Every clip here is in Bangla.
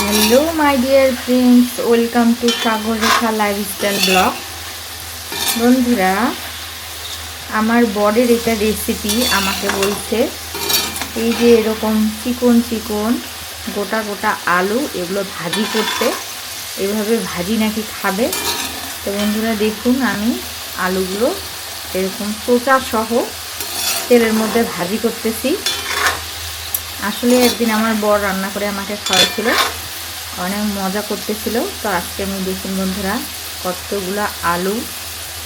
Hello my dear friends welcome to Sagar Rekha lifestyle blog বন্ধুরা, আমার বরের এটা রেসিপি আমাকে বলছে, এই যে এরকম চিকন চিকন গোটা গোটা আলু এগুলো ভাজি করতে, এভাবে ভাজি নাকি খাবে? তো বন্ধুরা, দেখুন আমি আলুগুলো এরকম সহ তেলের মধ্যে ভাজি করতেছি। আসলে একদিন আমার বর রান্না করে আমাকে খাওয়াইছিল। অনেক মজা করতেছিল। তো আজকে আমি দেখুন বন্ধুরা, কতগুলো আলু,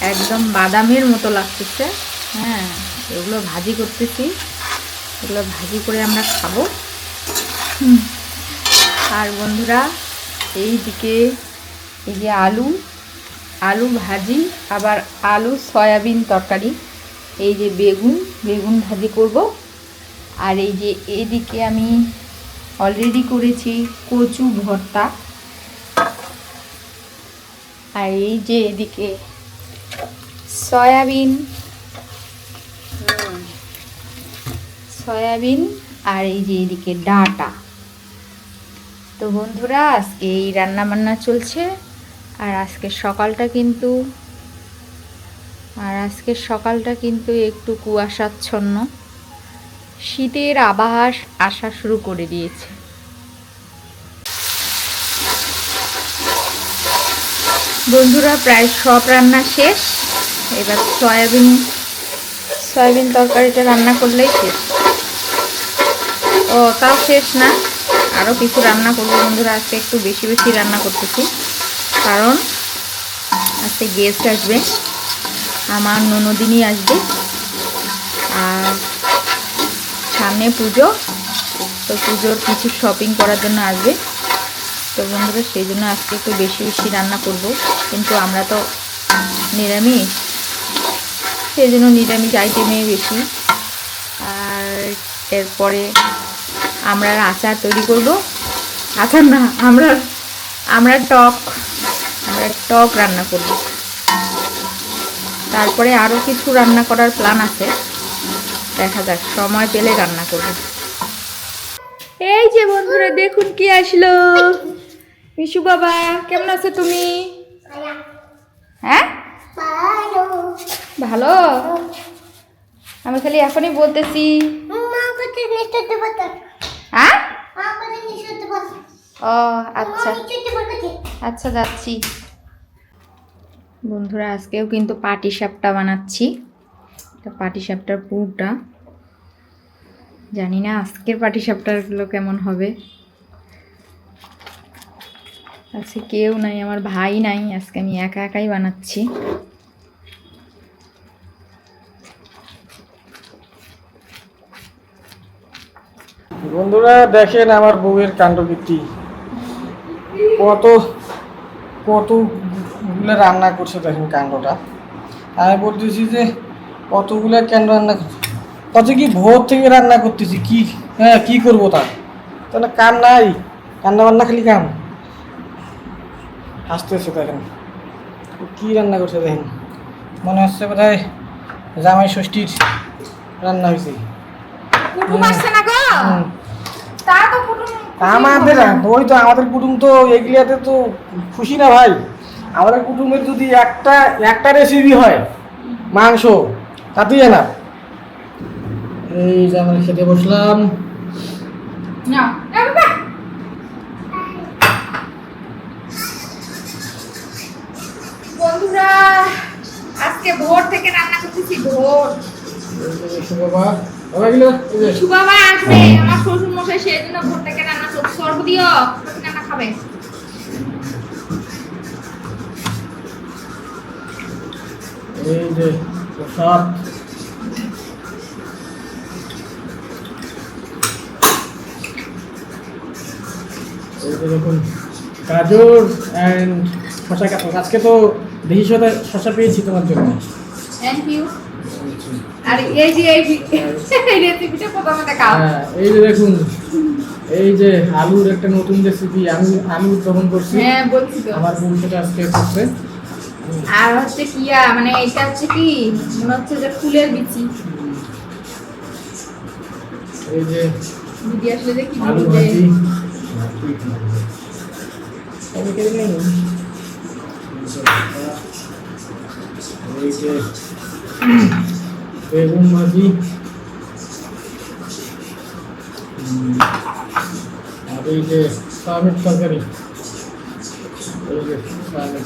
একদম বাদামের মতো লাগতেছে। হ্যাঁ এগুলো ভাজি করতেছি। এগুলো ভাজি করে আমরা খাব। আর বন্ধুরা এই দিকে এই যে আলু আলু ভাজি, আবার আলু সয়াবিন তরকারি, এই যে বেগুন বেগুন ভাজি করব। আর এই যে এদিকে আমি অলরেডি করেছি কচু ভর্তা। আর এই যে এদিকে সয়াবিন। সয়াবিন আর এই যে এদিকে ডাটা। তো বন্ধুরা, আজকে এই রান্না বান্না চলছে। আর আজকে সকালটা কিন্তু, আর আজকে সকালটা কিন্তু একটু কুয়াশাচ্ছন্ন। শীতের আবাস আসা শুরু করে দিয়েছে। বন্ধুরা, প্রায় সব রান্না শেষ। এবার সয়াবিন সয়াবিন তরকারিটা রান্না করলেই শেষ। ও, তাও শেষ না। আরও কিছু রান্না করব বন্ধুরা, আজকে একটু বেশি বেশি রান্না করতেছি। কারণ আজকে গেস্ট আসবে। আমার ননদিনই আসবে। আর সামনে পুজো। তো পুজোর কিছু শপিং করার জন্য আসবে। তো বন্ধুরা, সেই জন্য আজকে একটু বেশি বেশি রান্না করব। কিন্তু আমরা তো নিরামিষ। সেই জন্য নিরামিষ আইটেমে বেশি। আর এরপরে আমরা আচার তৈরি করব। আচার না, আমরা আমরা টক আমরা টক রান্না করব। তারপরে আরও কিছু রান্না করার প্ল্যান আছে। দেখা যাক, সময় পেলে রান্না করব এই যে বন্ধুরা, দেখুন কি আসলো। মিশু বাবা, কেমন আছো তুমি? হ্যাঁ? ভালো? আমি খালি এখনই বলতেছি। হ্যাঁ? ও আচ্ছা। আচ্ছা যাচ্ছি। বন্ধুরা, আজকেও কিন্তু পাটি সাপটা বানাচ্ছি। পাটি সাপটার পুরটা। জানি না আজকের পাটি সাপটাগুলো কেমন হবে। আজকে কেউ নাই, আমার ভাই নাই, আজকে আমি একা একাই বানাচ্ছি। বন্ধুরা, দেখেন আমার বউয়ের কাণ্ডকীর্তি। কত কতগুলো রান্না করছে দেখেন কাণ্ডটা। আমি বলতেছি যে কতগুলো কেন রান্না কত কি ভোর থেকে রান্না করতেছি কি হ্যাঁ কি করব তা? তাহলে কাম নাই রান্না বান্না খালি কাম। হাসতেছে দেখেন। কি রান্না করছে দেখেন? মনে হচ্ছে বোধহয় জামাই ষষ্ঠীর রান্না হয়েছে আমাদের ওই তো আমাদের কুটুম তো এগুলিয়াতে তো খুশি না ভাই। আমাদের কুটুমের যদি একটা একটা রেসিপি হয় মাংস তাতেই না এই যে আমরা খেতে বসলাম। না বন্ধুরা আজকে ভোর থেকে রান্না করতেছি ভোর। বাবা। সুবাবা আসবে আমার শ্বশুর মশাই সেই জন্য ভোর থেকে রান্না করছে। সর্ব দিও রান্না খাবে। এই যে প্রসাদ এই যে দেখুন গাজর অ্যান্ড শশা কাটা আজকে তো শশা শশা পেয়েছি তোমার জন্য। থ্যাংক ইউ আর এই যে এই এই রেসিপিটা প্রথমে দেখাও হ্যাঁ এই যে দেখুন এই যে আলুর একটা নতুন রেসিপি আমি আমি উদ্ভাবন করছি। হ্যাঁ বলছি তো। আমার বোন সেটা আজকে করছে। আর হচ্ছে কিয়া মানে এটা হচ্ছে কি মনে হচ্ছে যে ফুলের বিচি। এই যে দিদি আসলে যে কি বলবে? ভাজি। তরকারি নেই এই যে বেগুন ভাজি। হুম, আর এই যে সামের তরকারি। এই যে সামের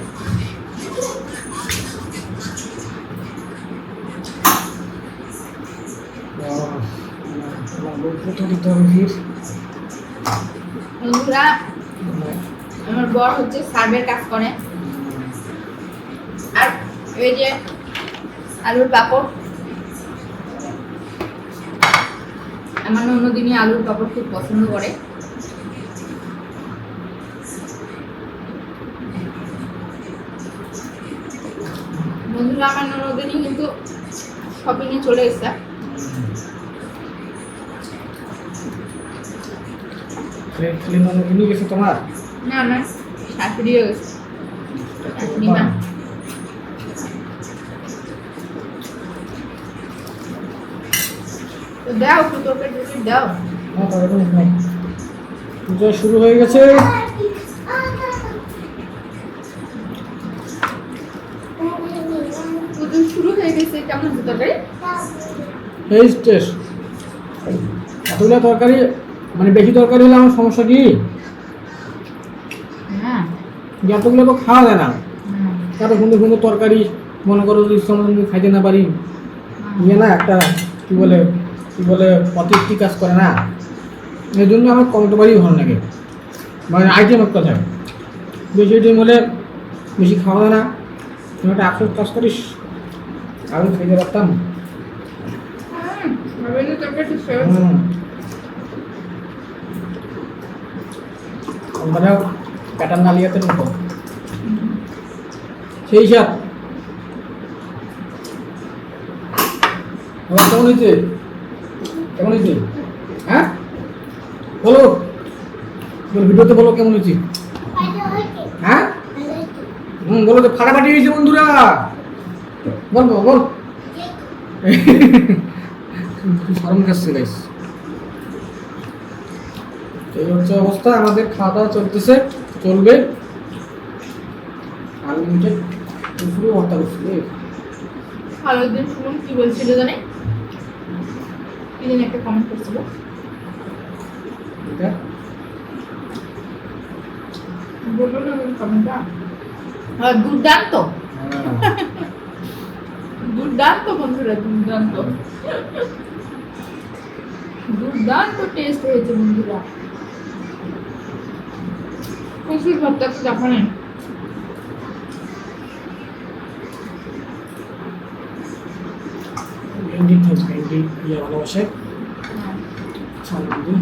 বন্ধুরা, আমার বর হচ্ছে সার্ভের কাজ করে। আর এই যে আলুর পাপড়। আমার অন্যদিনই আলুর পাপড় খুব পছন্দ করে। বন্ধুরা, আমার ননদিনই কিন্তু শপিংয়ে চলে এসেছে। খালি মনে কিনে গেছে তোমার? না আমার শাশুড়িও শাশুড়ি মা। দাও তাহলে কোনো নেই পূজা শুরু হয়ে গেছে। শুরু হয়ে গেছে কেমন তরকারি? এই টেস্ট এতগুলো তরকারি মানে বেশি তরকারি হলে আমার সমস্যা কি? হ্যাঁ। এতগুলো তো খাওয়া যায় না। এত সুন্দর সুন্দর তরকারি মনে করো যদি যদি খাইতে না পারি ইয়ে না একটা কি বলে কি বলে অতৃপ্তি কাজ করে না। এই জন্য আমার কম তরকারি ভালো লাগে। মানে আইটেম এক কথায়। বেশি আইটেম হলে বেশি খাওয়া যায় না। তুমি একটা আফসোস কাজ করিস। আমি খাইতে পারতাম। হুম। আমরাও প্যাটার্ন নালিয়াতে মতো সেই হিসাব। এবার কেমন হয়েছে? কেমন হয়েছে? হ্যাঁ? বলো। বলো ভিডিওতে বলো কেমন হয়েছে? হ্যাঁ? হুম বলো তো ফাটাফাটি হয়েছে বন্ধুরা। বল বল, শরম খাচ্ছে গাইস এই হচ্ছে অবস্থা আমাদের খাওয়া দাওয়া চলতেছে চলবে। আনলিমিটেড পুরো ভর্তা করছি ভালো দিন শুনুন কি বলছিল জানে? একটা কমেন্ট করছিল। এটা? বলল না কমেন্টটা দুর্দান্ত। হ্যাঁ। দুর্দান্ত বন্ধুরা দুর্দান্ত। দুর্দান্ত টেস্ট হয়েছে বন্ধুরা। প্রচুর ভর্তা তো জাপানে ভেন্ডি থাক ভেন্ডি ইয়ে ভালোবাসে সামনে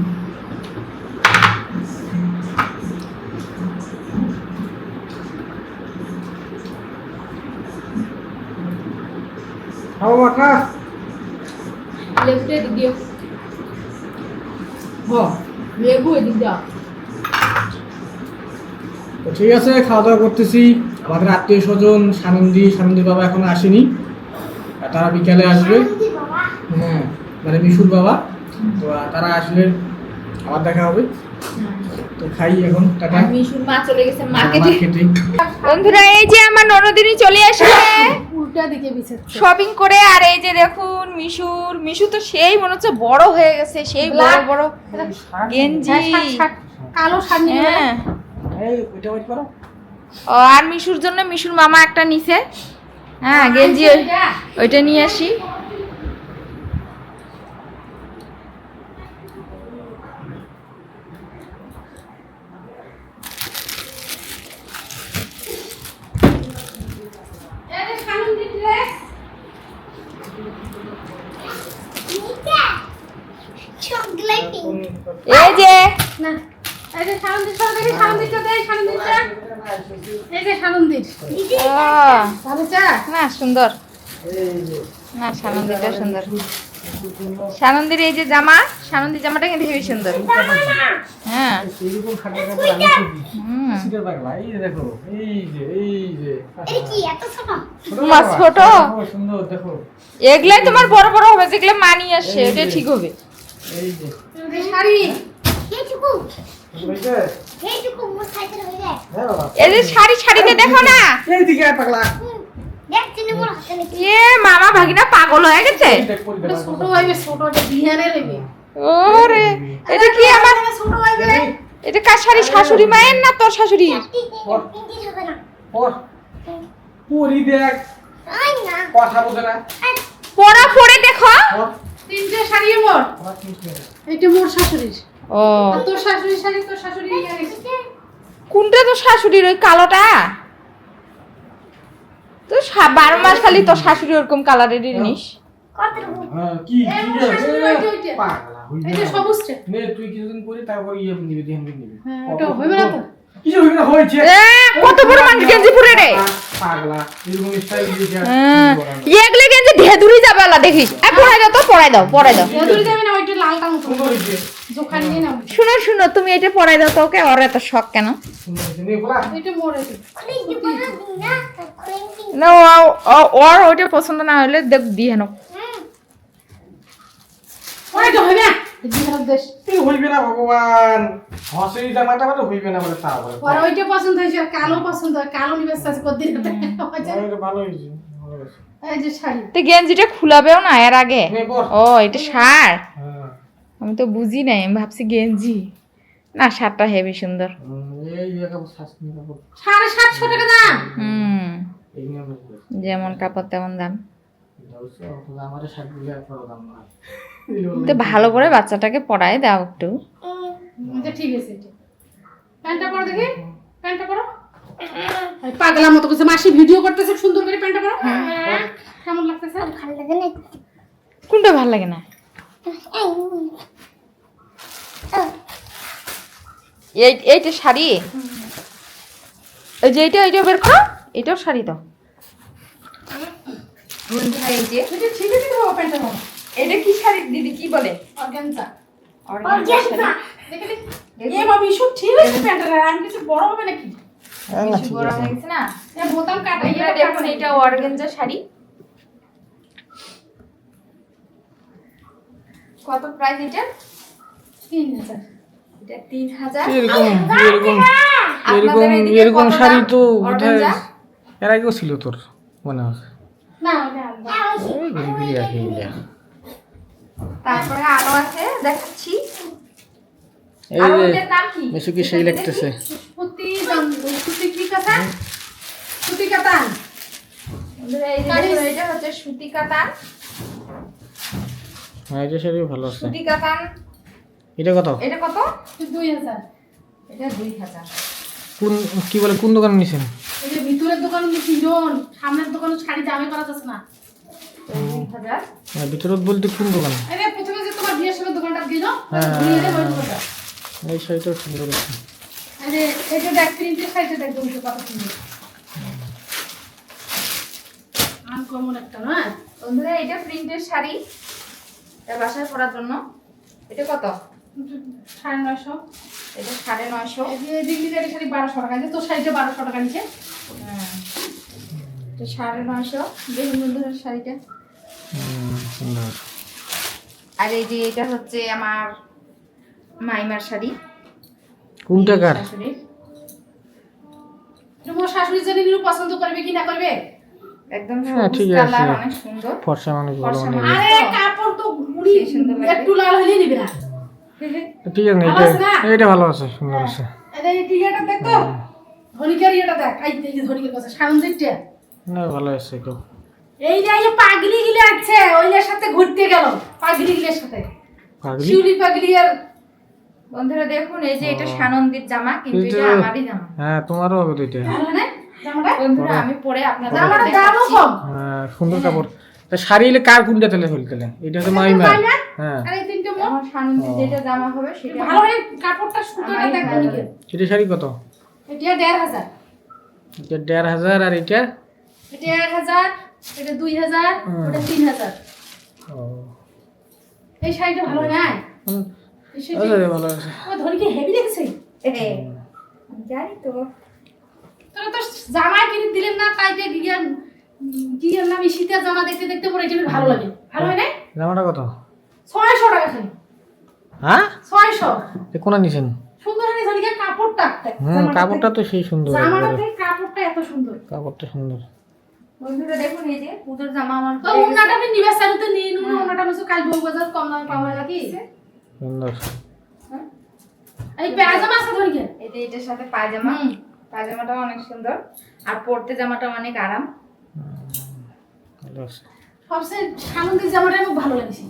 খাও মাখা লেবুটা এদিক দিও হ্যাঁ লেবু এদিক দাও তো ঠিক আছে খাওয়া দাওয়া করতেছি। আমাদের আত্মীয় স্বজন সানন্দি সানন্দির বাবা এখনও আসেনি। তারা বিকালে আসবে। হ্যাঁ মানে মিশুর বাবা। তো তারা আসলে আবার দেখা হবে। তো খাই এখন টাটা। মিশুর মা চলে গেছে মার্কেটে মার্কেটে বন্ধুরা এই যে আমার ননদিনী চলে আসবে। উল্টা দিকে বিছাচ্ছে। শপিং করে আর এই যে দেখুন মিশুর মিশু তো সেই মনে হচ্ছে বড় হয়ে গেছে সেই বড় বড় গেঞ্জি। হ্যাঁ, শার্ট। কালো শাড়ি হ্যাঁ। ও আর মিশুর জন্য মিশুর মামা একটা নিছে। হ্যাঁ গেঞ্জি ওইটা নিয়ে আসি। এই যে। না। না সুন্দর। না সানন্দিটা সুন্দর। সানন্দির এই যে জামা সানন্দির জামাটা কিন্তু হেবি সুন্দর। হ্যাঁ। ছোট? এগুলাই তোমার বড় বড় হবে যেগুলো মানি আসছে এটা ঠিক হবে। এই যে। শাড়ি। এই যে শাড়ি শাড়িতে দেখো না। পাগলা। এ মামা ভাগিনা পাগল হয়ে গেছে। দেখ পরি ছোট হইবে ছোট ওটা বিহানের ওরে এটা কি আমার ছোট হইবে এটা কার শাড়ি? শাশুড়ি মায়ের না তোর শাশুড়ি? পর। পরি। দেখ। কথা না। পড়া পড়ে দেখো। তিনটে শাড়ি মোর? এইটা মোর শাশুড়ির। ও। তোর শাশুড়ির শাড়ি তোর শাশুড়ি কোনটা তোর শাশুড়ির? ওই কালোটা? তো বারো মাস খালি তোর শাশুড়ি ওরকম কালারের জিনিস হ্যাঁ, কি এই কি আমার রে? শাশুড়ি বাড়িতে ওইটা। পাগলা হইবে এই যে না। সবুজটা। নে তুই কিছুদিন পরে তারপর নিবি ধ্যান নিবি। ওটা হইবে না তো। কিছু হইবে না হয়েছে। এ, কত বড় মানুষ গেঞ্জি পরে রে? পাগলা এরকম স্টাইল দিয়ে হ্যাঁ, এগুলো গেঞ্জি ধেদুরি যাবে আল্লাহ দেখিস এ, পড়াই দাও তো পড়াই দাও পড়াই দাও। শুনো শুনো তুমি এটা পড়াই দাও তো ওকে? ওর এত শখ কেন? নে ওর ওইটা পছন্দ না হলে দেখ দিয়ে নাও। কালো পছন্দ হয় কালো নিবেশ আছে কদিন ভালো হয়েছে। ভালো হয়েছে এই যে শাড়ি। তো গেঞ্জিটা খুলাবেও না এর আগে? ও এটা শার্ট? হ্যাঁ। আমি তো বুঝি নাই আমি ভাবছি গেঞ্জি। না শার্টটা হেভি সুন্দর। সাড়ে সাতশো টাকা দাম। হুম। যেমন কাপড় তেমন দাম। আমার শার্টগুলো এত দাম না তো ভালো করে বাচ্চাটাকে পড়ায় দাও একটু। ঠিক আছে প্যান্টটা পরো দেখি। প্যান্টটা পরো। এই পাগলা মতো করছে। মাসি ভিডিও করতেছে সুন্দর করে প্যান্টটা পরো। কেমন লাগতেছে? ভালো লাগে না। কোনটা ভালো লাগে না? এই। এইটা শাড়ি? এই যে এইটা এইটা বের করো। এটাও শাড়ি যে এটা কি শাড়ি দিদি? কি বলে? অর্গানজা। এ বাবু ইস্যু ঠিক আছে প্যান্টটা আমি কিছু বড় হবে নাকি? হয়ে না? এ বোতাম কাটা এইটা দেখুন এটা অর্গেঞ্জা শাড়ি। কত প্রাইস এটা? তিন হাজার। এটা তিন হাজার। এরকম এরকম এরকম এরকম শাড়ি তো এর আগেও ছিল তোর মনে হয়। এই তারপরে আরও আছে দেখাচ্ছি। এই যে মেসুকি সেই লাগতেছে। কথা সুতি কাতান। এই যে দেখুন, এটা হচ্ছে সুতি কাতান। হ্যাঁ এটা শাড়ি ভালো আছে। সুতি কাতান। এটা কত? এটা কত? দুই হাজার। এটা দুই হাজার। কোন কি বলে কোন দোকানে নিছেন? এই যে ভিতরের দোকানে যে তিনজন সামনের দোকানে শাড়ি দামে করা যাচ্ছে না। হ্যাঁ, ভিতরত বলতে কোন দোকান? প্রথমে যে তোমার বিয়ের সময় দোকানটা দিয়ে দাও হ্যাঁ। এই শাড়িটাও সুন্দর আছে। এই এটা দেখ প্রিন্টের শাড়িটা দেখ তুমি কত সুন্দর। আনকমন একটা না? বন্ধুরা এটা প্রিন্টের শাড়ি। এটা বাসায় পরার জন্য। এটা কত? সাড়ে নয়শো। এটা সাড়ে নয়শো। শাড়ি বারোশো টাকা। তোর শাড়িটা বারোশো টাকা নিচে। হ্যাঁ। এটা সাড়ে নয়শো। দেখুন বন্ধুরা শাড়িটা। আর এই যে এটা হচ্ছে আমার মাইমার শাড়ি। কোন টাকার শাশুড়ির তোমার শাশুড়ি জানি নিরু পছন্দ করবে কি না করবে? একদম হ্যাঁ, ঠিক আছে। অনেক সুন্দর। ফর্সা মানুষ ভালো ফর্সা নেবে মানুষ। আরে কাপড় তো মুড়ি সেই সুন্দর লাগে। একটু লাল হইলে নিবে না। ঠিক আছে এটা এটা ভালো আছে সুন্দর আছে। আরে এই টিকাটা দেখ তো। ধনিকের দেখ। এই এই যে কথা সামুদ্রিকটা না ভালো আছে কেউ এই যে এই পাগলি গিলে আছে ওইলের সাথে ঘুরতে গেল। পাগলি গিলের সাথে। পাগলি? শিউলি পাগলি আর বন্ধুরা দেখুন এই যে এটা সানন্দির জামা কিন্তু এটা আমারই জামা। হ্যাঁ তোমারও হবে তো এটা। ভালো না জামাটা? বন্ধুরা আমি পরে আপনাদের দামও কম হ্যাঁ সুন্দর কাপড়। তা শাড়ি এলে কার কোনটা তেলে হইল এটা হচ্ছে মাইমা? হ্যাঁ। আর এই তিনটে যেটা জামা হবে সেটা ভালো করে কাপড়টা সুতোটা দেখ এটা শাড়ি কত? এটা দেড় হাজার। এটা দেড় হাজার আর এটা? এটা এক হাজার এটা দুই হাজার হুম। ওটা তিন হাজার। ও। এই শাড়িটা ভালো না হুম, এই শাড়িটা আছে। রে, ভালো আছে ও ধরি হেভি দেখছে জানি তো। তোরা তো জামা কিনে দিলেন না তাই যে ডিজাইন কি এর নাম শীতের জামা দেখতে দেখতে পরে এটা ভালো লাগে। ভালো হয় না? জামাটা কত? ছয়শো টাকা খালি। হ্যাঁ? ছয়শো। এ নিছেন? সুন্দর হয় ধরি কাপড়টা। হুম কাপড়টা তো সেই সুন্দর কাপড়টা এত সুন্দর। কাপড়টা সুন্দর। বন্ধুরা দেখুন এই যে পুজোর জামা আমার তো ওনাটা আমি নিবে সারিতে নিয়ে নেব ওনাটা আমি কাল বউ বাজার কম দামে পাওয়া নাকি? সুন্দর। এই পায়জামা আছে ধরি কি এই যে এটার সাথে পায়জামা। হুম। পায়জামাটা অনেক সুন্দর। আর পরতে জামাটা অনেক আরাম। সবচেয়ে সানন্দের জামাটা আমার ভালো লাগছে।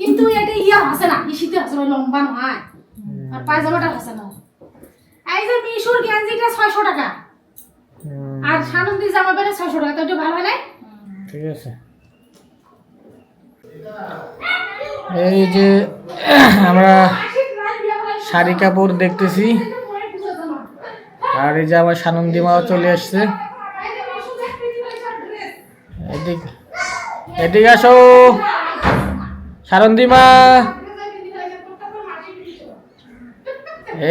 কিন্তু এটা ইয়া আছে না শীতে আছে না, লম্বা নয়। আর পায়জামাটা আছে না। এই যে মিশুর গেঞ্জিটা ছয়শো টাকা। আর সানন্দি জামা পেলে ছয়শো টাকা তো একটু ভালো হয় না ঠিক আছে। এই যে, আমরা শাড়ি কাপড় দেখতেছি। আর এই যে আমার সানন্দি মাও চলে আসছে। এদিক, এদিকে আসো। সানন্দি মা।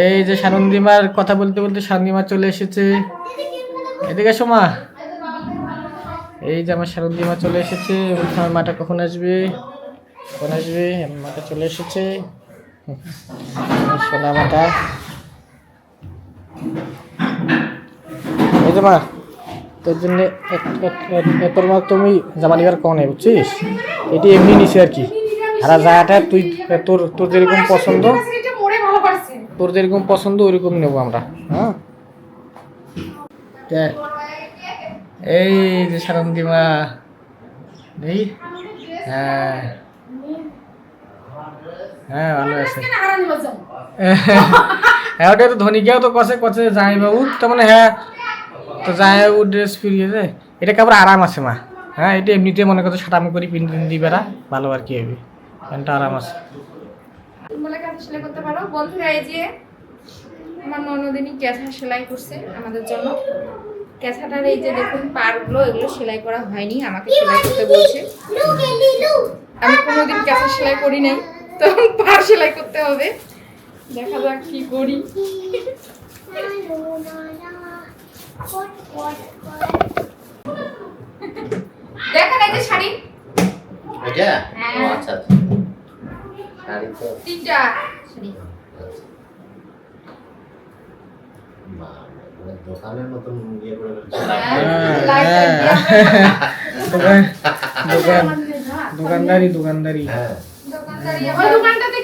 এই যে সানন্দি মার কথা বলতে বলতে সানন্দি মা চলে এসেছে। এদিকে আসো মা। এই যে আমার সারন্দি মা চলে এসেছে। আমার মাটা কখন আসবে? কখন আসবে চলে এসেছে। সোনা এই মা, তোর জন্য তোর মা তুমি জামা নিবার কখন নেই, বুঝছিস? এটি এমনি নিছে আর কি। আর যাটা তুই তোর তোর যেরকম পছন্দ, তোর যেরকম পছন্দ ওইরকম নেব আমরা হ্যাঁ? এই যে সারন্দি মা এই হ্যাঁ। হ্যাঁ ভালো আছে। হ্যাঁ ওটা তো ধনিকেও তো কষে কষে যাই বাবু তো মানে হ্যাঁ তো যাই বাবু ড্রেস ফিরিয়েছে এটা কাপড় আরাম আছে মা? হ্যাঁ এটা এমনিতে মনে করছে সাটামি করে পিন পিন দিবে ভালো আর কি হবে। প্যান্টটা আরাম আছে। সেলাই করতে পারো। বন্ধুরা এই যে আমার ননদিনী ক্যাথা সেলাই করছে আমাদের জন্য। ক্যাথাটার এই যে দেখুন পারগুলো এগুলো সেলাই করা হয়নি আমাকে সেলাই করতে বলছে। আমি কোনোদিন ক্যাথা সেলাই করি নাই। তো পার সেলাই করতে হবে। দেখা যাক কি করি। দেখেন এই যে শাড়ি। এটা? হ্যাঁ। আচ্ছা আচ্ছা। শাড়ি তো। তিনটা। শাড়ি। মানে দোকানের মতন ইয়ে করে ফেলছে। হ্যাঁ, লাইট হ্যাঁ। দিয়ে দোকান দোকান দোকানদারি দোকানদারি। হ্যাঁ। ওই দোকানটাতে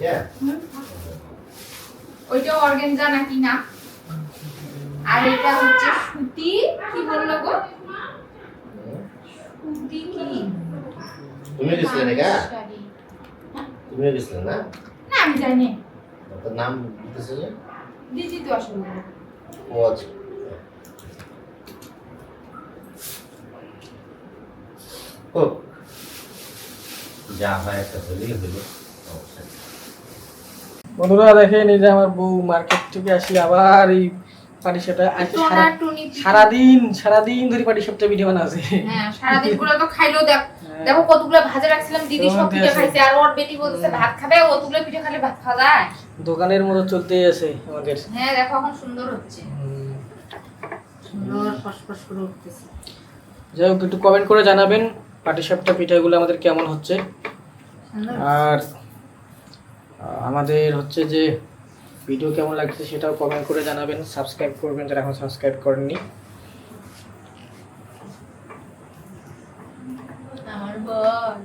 হ্যাঁ? নাকি না? আর হচ্ছে সুতি কি বলল গো? তুমি দিছিলে নাকি হ্যাঁ? তুমিও গেছিলে না? না আমি জানি তোর নাম দিতেছে যে? দিদি তো নেই। ও আচ্ছা। ও যা হয় একটা হলেই হলো। বন্ধুরা দেখেন এই যে আমার বউ মার্কেট থেকে আসলে আবার এই পাটি সাপটা সারাদিন সারাদিন ধরে পাটি সাপটা ভিডিও বানাচ্ছে হ্যাঁ সারাদিনগুলো তো খাইলো দেখ। দেখো কতগুলো ভাজা রাখছিলাম দিদি সব পিঠে খাইছে আর ওর বেটি বলতেছে ভাত খাবে? অতগুলো পিঠে খালে ভাত খাওয়া যায়? দোকানের মতো চলতেই আছে আমাদের। হ্যাঁ দেখো এখন সুন্দর হচ্ছে। সুন্দর ফসফস করে উঠতেছে। যাই হোক একটু কমেন্ট করে জানাবেন পাটি সাপটা পিঠাগুলো আমাদের কেমন হচ্ছে। আর আমাদের হচ্ছে যে ভিডিও কেমন লাগছে সেটাও কমেন্ট করে জানাবেন। সাবস্ক্রাইব করবেন যারা এখন সাবস্ক্রাইব করেননি। আমার বল।